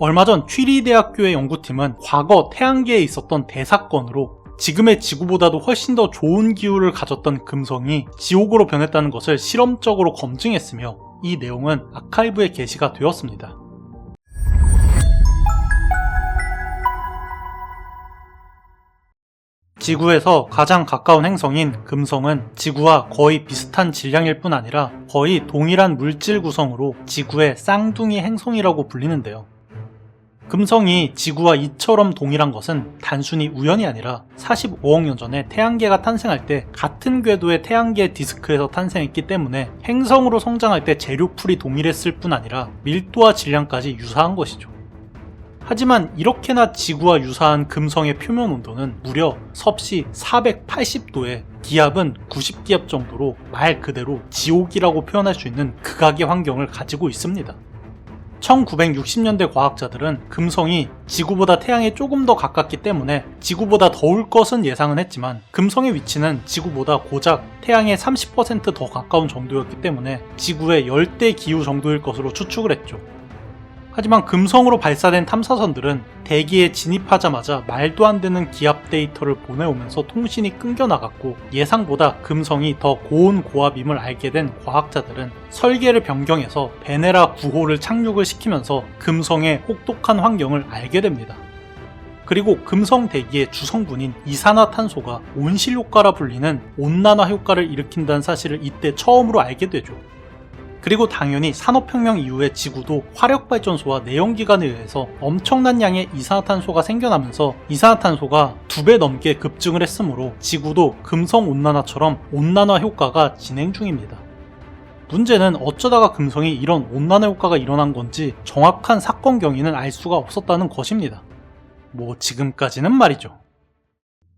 얼마 전 취리 대학교의 연구팀은 과거 태양계에 있었던 대사건으로 지금의 지구보다도 훨씬 더 좋은 기후를 가졌던 금성이 지옥으로 변했다는 것을 실험적으로 검증했으며 이 내용은 아카이브에 게시가 되었습니다. 지구에서 가장 가까운 행성인 금성은 지구와 거의 비슷한 질량일 뿐 아니라 거의 동일한 물질 구성으로 지구의 쌍둥이 행성이라고 불리는데요. 금성이 지구와 이처럼 동일한 것은 단순히 우연이 아니라 45억 년 전에 태양계가 탄생할 때 같은 궤도의 태양계 디스크에서 탄생했기 때문에 행성으로 성장할 때 재료풀이 동일했을 뿐 아니라 밀도와 질량까지 유사한 것이죠. 하지만 이렇게나 지구와 유사한 금성의 표면 온도는 무려 섭씨 480도에 기압은 90기압 정도로 말 그대로 지옥이라고 표현할 수 있는 극악의 환경을 가지고 있습니다. 1960년대 과학자들은 금성이 지구보다 태양에 조금 더 가깝기 때문에 지구보다 더울 것은 예상은 했지만 금성의 위치는 지구보다 고작 태양의 30%더 가까운 정도였기 때문에 지구의 열대 기후 정도일 것으로 추측을 했죠. 하지만 금성으로 발사된 탐사선들은 대기에 진입하자마자 말도 안 되는 기압 데이터를 보내오면서 통신이 끊겨 나갔고 예상보다 금성이 더 고온 고압임을 알게 된 과학자들은 설계를 변경해서 베네라 9호를 착륙을 시키면서 금성의 혹독한 환경을 알게 됩니다. 그리고 금성 대기의 주성분인 이산화탄소가 온실 효과라 불리는 온난화 효과를 일으킨다는 사실을 이때 처음으로 알게 되죠. 그리고 당연히 산업혁명 이후에 지구도 화력발전소와 내연기관에 의해서 엄청난 양의 이산화탄소가 생겨나면서 이산화탄소가 두 배 넘게 급증을 했으므로 지구도 금성온난화처럼 온난화 효과가 진행 중입니다. 문제는 어쩌다가 금성이 이런 온난화 효과가 일어난 건지 정확한 사건 경위는 알 수가 없었다는 것입니다. 뭐 지금까지는 말이죠.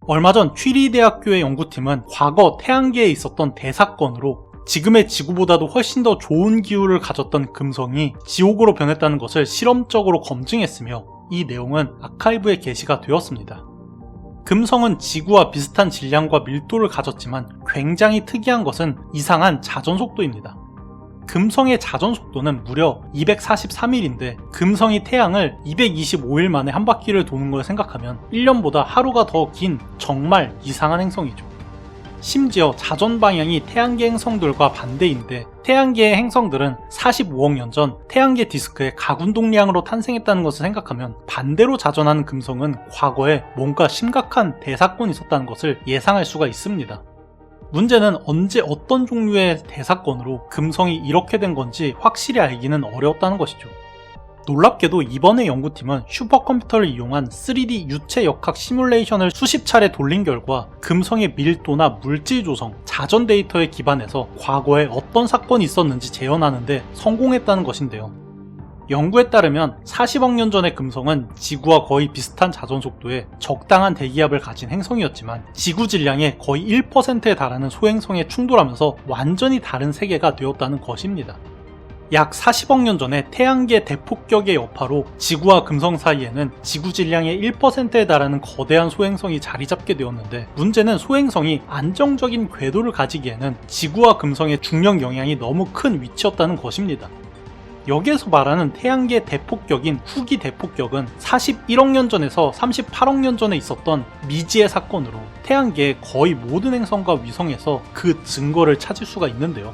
얼마 전 취리 대학교의 연구팀은 과거 태양계에 있었던 대사건으로 지금의 지구보다도 훨씬 더 좋은 기후를 가졌던 금성이 지옥으로 변했다는 것을 실험적으로 검증했으며 이 내용은 아카이브에 게시가 되었습니다. 금성은 지구와 비슷한 질량과 밀도를 가졌지만 굉장히 특이한 것은 이상한 자전 속도입니다. 금성의 자전 속도는 무려 243일인데 금성이 태양을 225일 만에 한 바퀴를 도는 걸 생각하면 1년보다 하루가 더 긴 정말 이상한 행성이죠. 심지어 자전 방향이 태양계 행성들과 반대인데 태양계의 행성들은 45억 년 전 태양계 디스크의 가군동량으로 탄생했다는 것을 생각하면 반대로 자전하는 금성은 과거에 뭔가 심각한 대사건이 있었다는 것을 예상할 수가 있습니다. 문제는 언제 어떤 종류의 대사건으로 금성이 이렇게 된 건지 확실히 알기는 어려웠다는 것이죠. 놀랍게도 이번에 연구팀은 슈퍼컴퓨터를 이용한 3D 유체 역학 시뮬레이션을 수십 차례 돌린 결과 금성의 밀도나 물질 조성, 자전 데이터에 기반해서 과거에 어떤 사건이 있었는지 재현하는데 성공했다는 것인데요. 연구에 따르면 40억 년 전의 금성은 지구와 거의 비슷한 자전 속도에 적당한 대기압을 가진 행성이었지만 지구 질량의 거의 1%에 달하는 소행성에 충돌하면서 완전히 다른 세계가 되었다는 것입니다. 약 40억 년 전에 태양계 대폭격의 여파로 지구와 금성 사이에는 지구 질량의 1%에 달하는 거대한 소행성이 자리 잡게 되었는데 문제는 소행성이 안정적인 궤도를 가지기에는 지구와 금성의 중력 영향이 너무 큰 위치였다는 것입니다. 여기에서 말하는 태양계 대폭격인 후기 대폭격은 41억 년 전에서 38억 년 전에 있었던 미지의 사건으로 태양계의 거의 모든 행성과 위성에서 그 증거를 찾을 수가 있는데요.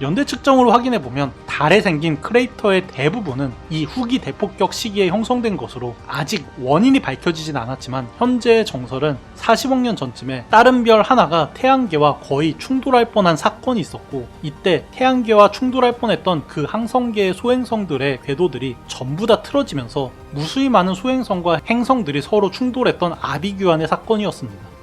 연대 측정으로 확인해 보면 달에 생긴 크레이터의 대부분은 이 후기 대폭격 시기에 형성된 것으로 아직 원인이 밝혀지진 않았지만 현재의 정설은 40억 년 전쯤에 다른 별 하나가 태양계와 거의 충돌할 뻔한 사건이 있었고 이때 태양계와 충돌할 뻔했던 그 항성계의 소행성들의 궤도들이 전부 다 틀어지면서 무수히 많은 소행성과 행성들이 서로 충돌했던 아비규환의 사건이었습니다.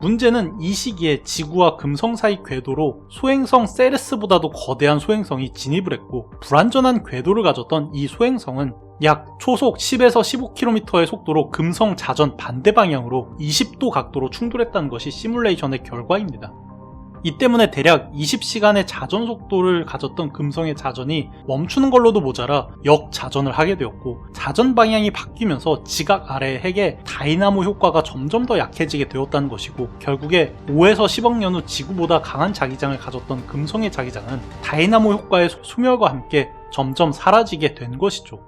문제는 이 시기에 지구와 금성 사이 궤도로 소행성 세레스보다도 거대한 소행성이 진입을 했고 불완전한 궤도를 가졌던 이 소행성은 약 초속 10에서 15km의 속도로 금성 자전 반대 방향으로 20도 각도로 충돌했다는 것이 시뮬레이션의 결과입니다. 이 때문에 대략 20시간의 자전 속도를 가졌던 금성의 자전이 멈추는 걸로도 모자라 역자전을 하게 되었고 자전 방향이 바뀌면서 지각 아래의 핵의 다이나모 효과가 점점 더 약해지게 되었다는 것이고 결국에 5에서 10억 년 후 지구보다 강한 자기장을 가졌던 금성의 자기장은 다이나모 효과의 소멸과 함께 점점 사라지게 된 것이죠.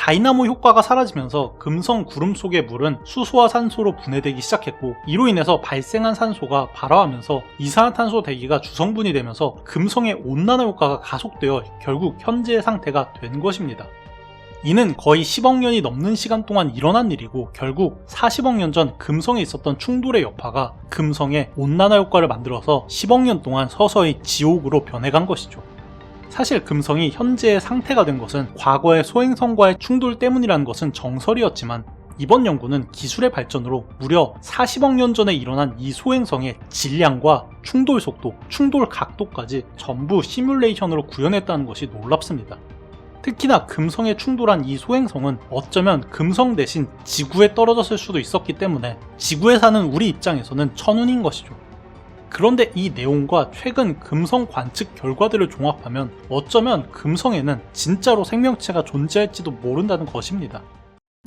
다이나모 효과가 사라지면서 금성 구름 속의 물은 수소와 산소로 분해되기 시작했고 이로 인해서 발생한 산소가 발화하면서 이산화탄소 대기가 주성분이 되면서 금성의 온난화 효과가 가속되어 결국 현재의 상태가 된 것입니다. 이는 거의 10억 년이 넘는 시간 동안 일어난 일이고 결국 40억 년 전 금성에 있었던 충돌의 여파가 금성의 온난화 효과를 만들어서 10억 년 동안 서서히 지옥으로 변해간 것이죠. 사실 금성이 현재의 상태가 된 것은 과거의 소행성과의 충돌 때문이라는 것은 정설이었지만 이번 연구는 기술의 발전으로 무려 40억 년 전에 일어난 이 소행성의 질량과 충돌 속도, 충돌 각도까지 전부 시뮬레이션으로 구현했다는 것이 놀랍습니다. 특히나 금성에 충돌한 이 소행성은 어쩌면 금성 대신 지구에 떨어졌을 수도 있었기 때문에 지구에 사는 우리 입장에서는 천운인 것이죠. 그런데 이 내용과 최근 금성 관측 결과들을 종합하면 어쩌면 금성에는 진짜로 생명체가 존재할지도 모른다는 것입니다.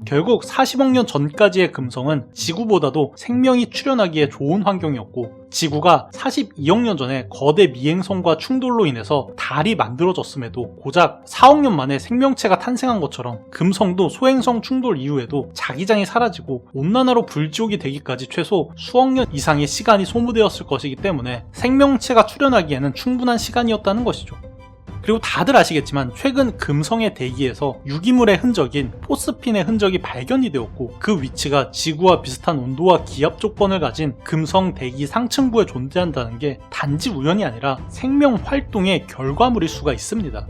결국 40억 년 전까지의 금성은 지구보다도 생명이 출현하기에 좋은 환경이었고 지구가 42억 년 전에 거대 미행성과 충돌로 인해서 달이 만들어졌음에도 고작 4억 년 만에 생명체가 탄생한 것처럼 금성도 소행성 충돌 이후에도 자기장이 사라지고 온난화로 불지옥이 되기까지 최소 수억 년 이상의 시간이 소모되었을 것이기 때문에 생명체가 출현하기에는 충분한 시간이었다는 것이죠. 그리고 다들 아시겠지만 최근 금성의 대기에서 유기물의 흔적인 포스핀의 흔적이 발견이 되었고 그 위치가 지구와 비슷한 온도와 기압 조건을 가진 금성 대기 상층부에 존재한다는 게 단지 우연이 아니라 생명 활동의 결과물일 수가 있습니다.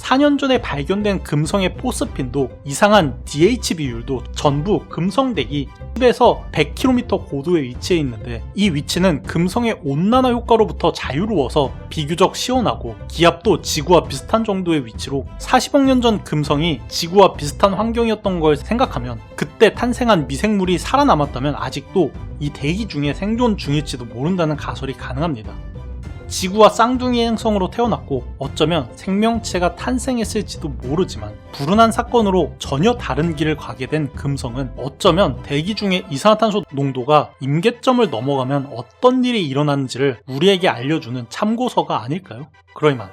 4년 전에 발견된 금성의 포스핀도 이상한 DH 비율도 전부 금성대기 10에서 100km 고도에 위치해 있는데 이 위치는 금성의 온난화 효과로부터 자유로워서 비교적 시원하고 기압도 지구와 비슷한 정도의 위치로 40억 년 전 금성이 지구와 비슷한 환경이었던 걸 생각하면 그때 탄생한 미생물이 살아남았다면 아직도 이 대기 중에 생존 중일지도 모른다는 가설이 가능합니다. 지구와 쌍둥이 행성으로 태어났고 어쩌면 생명체가 탄생했을지도 모르지만 불운한 사건으로 전혀 다른 길을 가게 된 금성은 어쩌면 대기 중에 이산화탄소 농도가 임계점을 넘어가면 어떤 일이 일어나는지를 우리에게 알려주는 참고서가 아닐까요? 그러이만